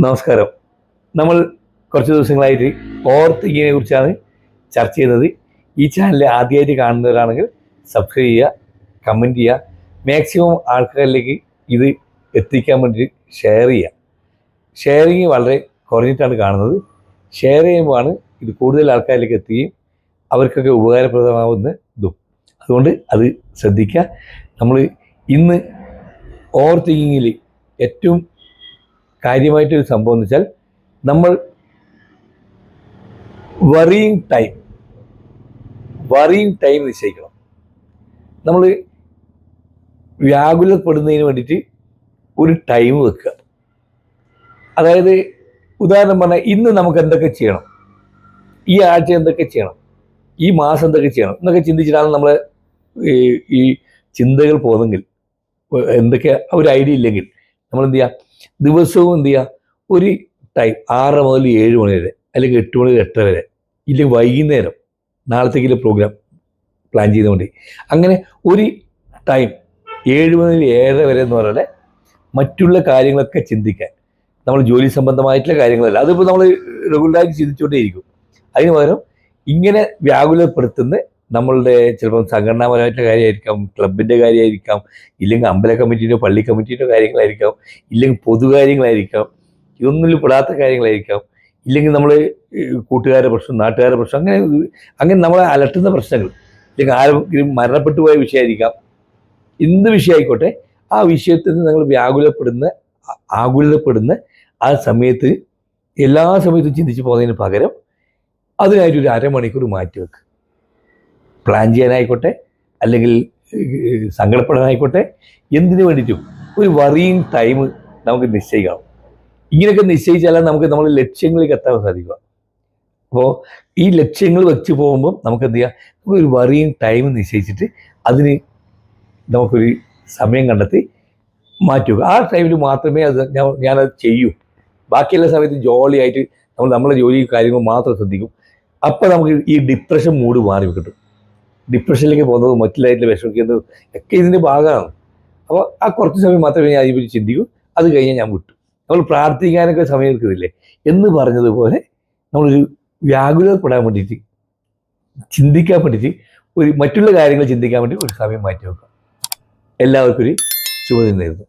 നമസ്കാരം. നമ്മൾ കുറച്ച് ദിവസങ്ങളായിട്ട് ഓവർ തിങ്കിങ്ങിനെ കുറിച്ചാണ് ചർച്ച ചെയ്യുന്നത് ഈ ചാനൽ ആദ്യമായിട്ട് കാണുന്നവരാണെങ്കിൽ സബ്സ്ക്രൈബ് ചെയ്യുക കമന്റ് ചെയ്യുക. മാക്സിമം ആൾക്കാരിലേക്ക് ഇത് എത്തിക്കാൻ വേണ്ടി ഷെയർ ചെയ്യുക. ഷെയറിങ് വളരെ കുറഞ്ഞിട്ടാണ് കാണുന്നത്. ഷെയർ ചെയ്യുമ്പോഴാണ് ഇത് കൂടുതൽ ആൾക്കാരിലേക്ക് എത്തുകയും അവർക്കൊക്കെ ഉപകാരപ്രദമാവുന്ന ഇതും. അതുകൊണ്ട് അത് ശ്രദ്ധിക്കുക. നമ്മൾ ഇന്ന് ഓവർ തിങ്കിങ്ങിൽ ഏറ്റവും കാര്യമായിട്ടൊരു സംഭവം എന്ന് വെച്ചാൽ നമ്മൾ വറിയിങ് ടൈം വറിയിങ് ടൈം നിശ്ചയിക്കണം. നമ്മൾ വ്യാകുലപ്പെടുന്നതിന് വേണ്ടിയിട്ട് ഒരു ടൈം വെക്കുക. അതായത് ഉദാഹരണം പറഞ്ഞാൽ ഇന്ന് നമുക്ക് എന്തൊക്കെ ചെയ്യണം? ഈ ആഴ്ച എന്തൊക്കെ ചെയ്യണം? ഈ മാസം എന്തൊക്കെ ചെയ്യണം? എന്നൊക്കെ ചിന്തിച്ചിട്ടാണ് നമ്മൾ ഈ ചിന്തകൾ പോകുന്നെങ്കിൽ എന്തൊക്കെ ഒരു ഐഡിയ ഇല്ലെങ്കിൽ നമ്മൾ എന്ത് ചെയ്യുക? ദിവസവും എന്ത് ചെയ്യുക ഒരു ടൈം ആറ് മുതൽ ഏഴ് മണി വരെ അല്ലെങ്കിൽ എട്ട് മണി എട്ടര വരെ ഇല്ലെങ്കിൽ വൈകുന്നേരം നാളത്തേക്കുള്ള പ്രോഗ്രാം പ്ലാൻ ചെയ്തുകൊണ്ട് അങ്ങനെ ഒരു ടൈം ഏഴ് മുതൽ ഏഴര വരെ എന്ന് പറഞ്ഞാൽ മറ്റുള്ള കാര്യങ്ങളൊക്കെ ചിന്തിക്കാൻ. നമ്മൾ ജോലി സംബന്ധമായിട്ടുള്ള കാര്യങ്ങളല്ല. അതിപ്പോൾ നമ്മൾ റെഗുലറായിട്ട് ചിന്തിച്ചുകൊണ്ടേയിരിക്കും അതിന് പകരം ഇങ്ങനെ വ്യാകുലപ്പെടുത്തുന്ന നമ്മളുടെ ചിലപ്പം സംഘടനാപരമായിട്ടുള്ള കാര്യമായിരിക്കാം ക്ലബിന്റെ കാര്യമായിരിക്കാം ഇല്ലെങ്കിൽ അമ്പല കമ്മിറ്റീന്റെ പള്ളി കമ്മിറ്റീന്റെ കാര്യങ്ങളായിരിക്കാം ഇല്ലെങ്കിൽ പൊതുകാര്യങ്ങളായിരിക്കാം ഇതൊന്നും പെടാത്ത കാര്യങ്ങളായിരിക്കാം. ഇല്ലെങ്കിൽ നമ്മൾ കൂട്ടുകാരുടെ പ്രശ്നം നാട്ടുകാരുടെ പ്രശ്നം അങ്ങനെ അങ്ങനെ നമ്മളെ അലട്ടുന്ന പ്രശ്നങ്ങൾ. ഇല്ലെങ്കിൽ ആരെങ്കിലും മരണപ്പെട്ടു പോയ വിഷയമായിരിക്കാം. എന്ത് വിഷയമായിക്കോട്ടെ ആ വിഷയത്തിൽ നിന്ന് നിങ്ങൾ വ്യാകുലപ്പെടുന്ന ആകുലപ്പെടുന്ന ആ സമയത്ത് എല്ലാ സമയത്തും ചിന്തിച്ച് പോകുന്നതിന് പകരം അതിനായിട്ടൊരു അരമണിക്കൂർ മാറ്റി വെക്കുക പ്ലാൻ ചെയ്യാനായിക്കോട്ടെ അല്ലെങ്കിൽ സങ്കടപ്പെടാനായിക്കോട്ടെ എന്തിനു വേണ്ടിയിട്ടും ഒരു വറിയിങ് ടൈം നമുക്ക് നിശ്ചയിക്കണം ഇങ്ങനെയൊക്കെ നിശ്ചയിച്ചാലേ നമുക്ക് നമ്മുടെ ലക്ഷ്യങ്ങളിലേക്ക് എത്താൻ സാധിക്കുക. അപ്പോൾ ഈ ലക്ഷ്യങ്ങൾ വെച്ച് പോകുമ്പോൾ നമുക്ക് എന്ത് ചെയ്യാം? ഒരു വറിയിങ് ടൈം നിശ്ചയിച്ചിട്ട് അതിന് നമുക്കൊരു സമയം കണ്ടെത്തി മാറ്റുക. ആ ടൈമിൽ മാത്രമേ അത് ഞാൻ ഞാനത് ചെയ്യൂ. ബാക്കിയുള്ള സമയത്ത് ജോളിയായിട്ട് നമ്മൾ നമ്മളെ ജോലി കാര്യങ്ങൾ മാത്രം ശ്രദ്ധിക്കും. അപ്പോൾ നമുക്ക് ഈ ഡിപ്രഷൻ മൂഡ് മാറി കിട്ടും. ഡിപ്രഷനിലേക്ക് പോകുന്നത് മറ്റുള്ളതായിട്ട് വിഷമിക്കുന്നത് ഒക്കെ ഇതിന്റെ ഭാഗമാണ്. അപ്പോൾ ആ കുറച്ച് സമയം മാത്രമേ ഞാൻ അതിനെപ്പറ്റി ചിന്തിക്കൂ. അത് കഴിഞ്ഞാൽ ഞാൻ വിട്ടു. നമ്മൾ പ്രാർത്ഥിക്കാനൊക്കെ സമയം എടുക്കുന്നില്ലേ? എന്ന് പറഞ്ഞതുപോലെ നമ്മളൊരു വ്യാകുലപ്പെടാൻ വേണ്ടിയിട്ട് ചിന്തിക്കാൻ വേണ്ടിയിട്ട് ഒരു മറ്റുള്ള കാര്യങ്ങൾ ചിന്തിക്കാൻ വേണ്ടി ഒരു സമയം മാറ്റി വെക്കുക. എല്ലാവർക്കും ഒരു ശുഭദിനം നേരുന്നു.